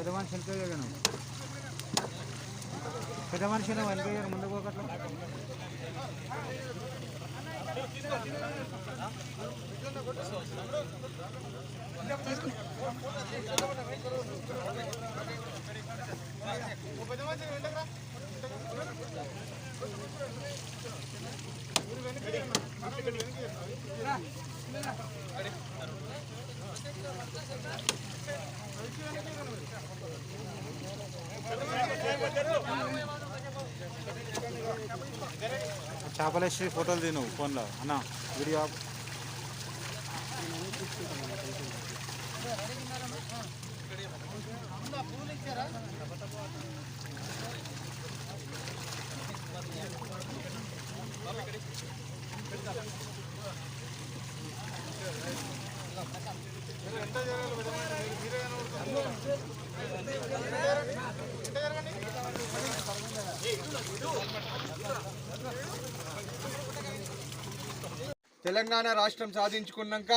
పెద్ద మనిషి వెనక పెద్ద మనిషి వెనక ముందుకు పోకట్లా చేపలు చేపలేసి ఫోటోలు తిను ఫోన్లో. అన్న వీడియో తెలంగాణ రాష్ట్రం సాధించుకున్నాక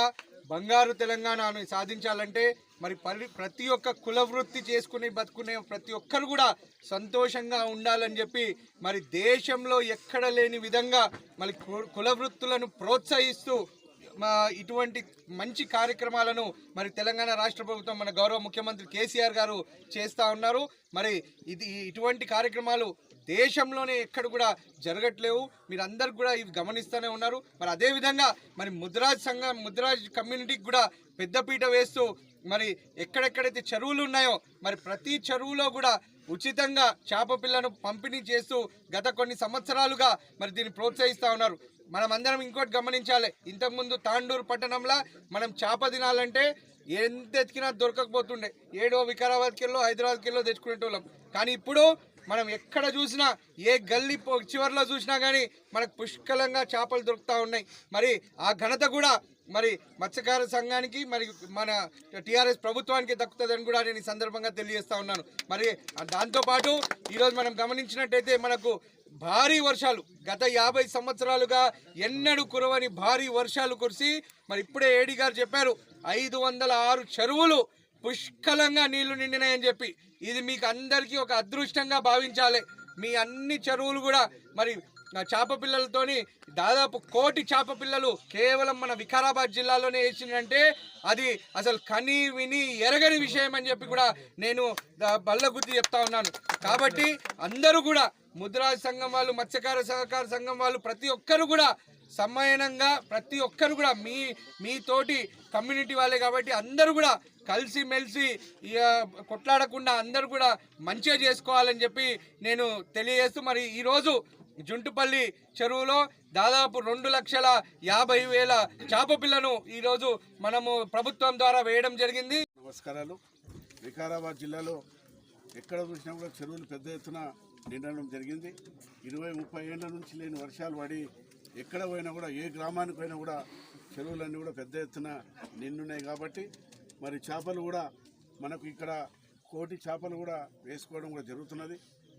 బంగారు తెలంగాణను సాధించాలంటే మరి పరి ప్రతి ఒక్క కుల వృత్తి చేసుకుని బతుకునే ప్రతి ఒక్కరు కూడా సంతోషంగా ఉండాలని చెప్పి మరి దేశంలో ఎక్కడ లేని విధంగా మరి కు- కుల వృత్తులను ప్రోత్సహిస్తూ మా ఇటువంటి మంచి కార్యక్రమాలను మరి తెలంగాణ రాష్ట్ర ప్రభుత్వం మన గౌరవ ముఖ్యమంత్రి కేసీఆర్ గారు చేస్తూ ఉన్నారు. మరి ఇది ఇటువంటి కార్యక్రమాలు దేశంలోనే ఎక్కడ కూడా జరగట్లేవు. మీరందరూ కూడా ఇవి గమనిస్తూనే ఉన్నారు. మరి అదేవిధంగా మరి ముద్రాజ్ సంఘం ముద్రాజ్ కమ్యూనిటీకి కూడా పెద్దపీట వేస్తూ మరి ఎక్కడెక్కడైతే చెరువులు ఉన్నాయో మరి ప్రతి చెరువులో కూడా ఉచితంగా చేప పిల్లను పంపిణీ చేస్తూ గత కొన్ని సంవత్సరాలుగా మరి దీన్ని ప్రోత్సహిస్తూ ఉన్నారు. మనం అందరం ఇంకోటి గమనించాలి. ఇంతకుముందు తాండూరు పట్టణంలో మనం చేప తినాలంటే ఎంత ఎతికినా దొరకకపోతుండే. ఏడో వికారాబాద్కి వెళ్ళో హైదరాబాద్కి వెళ్ళో తెచ్చుకునేటోళ్ళం. కానీ ఇప్పుడు మనం ఎక్కడ చూసినా ఏ గల్లీ పో- చివర్లో చూసినా కానీ మనకు పుష్కలంగా చేపలు దొరుకుతూ ఉన్నాయి. మరి ఆ ఘనత కూడా మరి మత్స్యకార సంఘానికి మరి మన టీఆర్ఎస్ ప్రభుత్వానికి దక్కుతుందని కూడా నేను ఈ సందర్భంగా తెలియజేస్తా ఉన్నాను. మరి దాంతోపాటు ఈరోజు మనం గమనించినట్టయితే మనకు భారీ వర్షాలు గత యాభై సంవత్సరాలుగా ఎన్నడూ కురవని భారీ వర్షాలు కురిసి మరి ఇప్పుడే ఏడి గారు చెప్పారు ఐదు వందల ఆరు చెరువులు పుష్కలంగా నీళ్ళు నిండినాయని చెప్పి ఇది మీకు అందరికీ ఒక అదృష్టంగా భావించాలి. మీ అన్ని చెరువులు కూడా మరి చేప పిల్లలతోని దాదాపు కోటి చేప పిల్లలు కేవలం మన వికారాబాద్ జిల్లాలోనే వేసిందంటే అది అసలు కని విని ఎరగని విషయం అని చెప్పి కూడా నేను బల్లగుద్ది చెప్తా ఉన్నాను. కాబట్టి అందరూ కూడా ముద్రాజ్ సంఘం వాళ్ళు మత్స్యకార సహకార సంఘం వాళ్ళు ప్రతి ఒక్కరు కూడా సమ్మయనంగా ప్రతి ఒక్కరు కూడా మీ మీతోటి కమ్యూనిటీ వాళ్ళే కాబట్టి అందరూ కూడా కలిసి మెలిసి ఇక కొట్లాడకుండా అందరూ కూడా మంచిగా చేసుకోవాలని చెప్పి నేను తెలియజేస్తూ మరి ఈరోజు జుంటుపల్లి చెరువులో దాదాపు రెండు లక్షల యాభై వేల చేప పిల్లను ఈరోజు మనము ప్రభుత్వం ద్వారా వేయడం జరిగింది. నమస్కారాలు. వికారాబాద్ జిల్లాలో ఎక్కడ చూసినా కూడా చెరువులు పెద్ద ఎత్తున నిండడం జరిగింది. ఇరవై ముప్పై ఏళ్ళ నుంచి లేని వర్షాలు పడి ఎక్కడ పోయినా కూడా ఏ గ్రామానికి పోయినా కూడా చెరువులన్నీ కూడా పెద్ద ఎత్తున నిండున్నాయి కాబట్టి మరి చేపలు కూడా మనకు ఇక్కడ కోటి చేపలు కూడా వేసుకోవడం కూడా జరుగుతున్నది.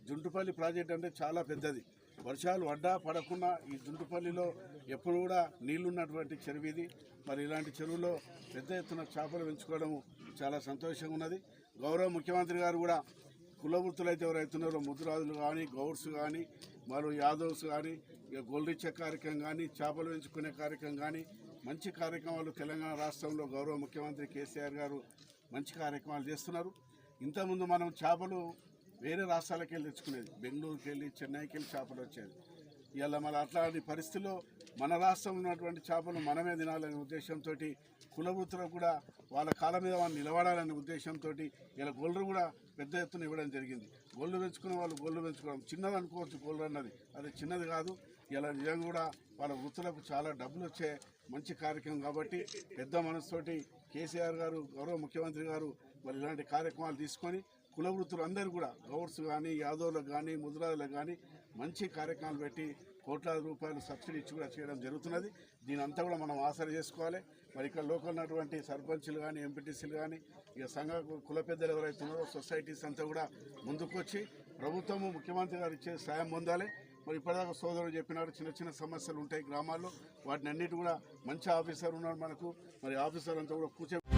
జుంటుపల్లి ప్రాజెక్ట్ అంటే చాలా పెద్దది. వర్షాలు అడ్డా పడకుండా ఈ జుంటుపల్లిలో ఎప్పుడు కూడా నీళ్ళున్నటువంటి చెరువు ఇది. మరి ఇలాంటి చెరువులో పెద్ద ఎత్తున చేపలు పెంచుకోవడం చాలా సంతోషంగా ఉన్నది. గౌరవ ముఖ్యమంత్రి గారు కూడా కుల వృత్తులు అయితే ఎవరైతున్నారో ముద్రాజులు కానీ గౌడ్స్ కానీ మరో యాదవ్స్ కానీ ఇక గొల్రిచ్చే కార్యక్రమం కానీ చేపలు పెంచుకునే కార్యక్రమం కానీ మంచి కార్యక్రమాలు తెలంగాణ రాష్ట్రంలో గౌరవ ముఖ్యమంత్రి కేసీఆర్ గారు మంచి కార్యక్రమాలు చేస్తున్నారు. ఇంతకుముందు మనం చేపలు వేరే రాష్ట్రాలకు వెళ్ళి తెచ్చుకునేది బెంగళూరుకి వెళ్ళి చెన్నైకి వెళ్ళి చేపలు వచ్చేది. ఇలా మన అట్లాంటి పరిస్థితుల్లో మన రాష్ట్రంలో ఉన్నటువంటి చేపలు మనమే తినాలనే ఉద్దేశంతో కుల వృత్తులు కూడా వాళ్ళ కాళ్ళ మీద వాళ్ళు నిలబడాలనే ఉద్దేశంతో ఇలా గొల్లు కూడా పెద్ద ఎత్తున ఇవ్వడం జరిగింది. గొల్లు పెంచుకునే వాళ్ళు గొల్లు పెంచుకోవడం చిన్నది అనుకోవచ్చు గొల్లు అన్నది. అది చిన్నది కాదు. ఇలా నిజంగా కూడా వాళ్ళ వృత్తులకు చాలా డబ్బులు వచ్చే మంచి కార్యక్రమం కాబట్టి పెద్ద మనసుతోటి కేసీఆర్ గారు గౌరవ ముఖ్యమంత్రి గారు మరి ఇలాంటి కార్యక్రమాలు తీసుకొని కుల వృత్తులు అందరూ కూడా గౌడ్స్ కానీ యాదవ్లకు కానీ ముద్రాలకు కానీ మంచి కార్యక్రమాలు పెట్టి కోట్లాది రూపాయలు సబ్సిడీ ఇచ్చి కూడా చేయడం జరుగుతున్నది. దీని అంతా కూడా మనం ఆసర చేసుకోవాలి. మరి ఇక్కడ లోకల్ ఉన్నటువంటి సర్పంచ్లు కానీ ఎంపీటీసీలు కానీ ఇక సంఘ కుల పెద్దలు ఎవరైతే ఉన్నారో సొసైటీస్ అంతా కూడా ముందుకొచ్చి ప్రభుత్వము ముఖ్యమంత్రి గారు ఇచ్చే సాయం పొందాలి. మరి ఇప్పటిదాకా సోదరుడు చెప్పినారు చిన్న చిన్న సమస్యలు ఉంటాయి గ్రామాల్లో. వాటిని అన్నిటి కూడా మంచి ఆఫీసర్ ఉన్నాడు మనకు. మరి ఆఫీసర్ అంతా కూడా కూర్చో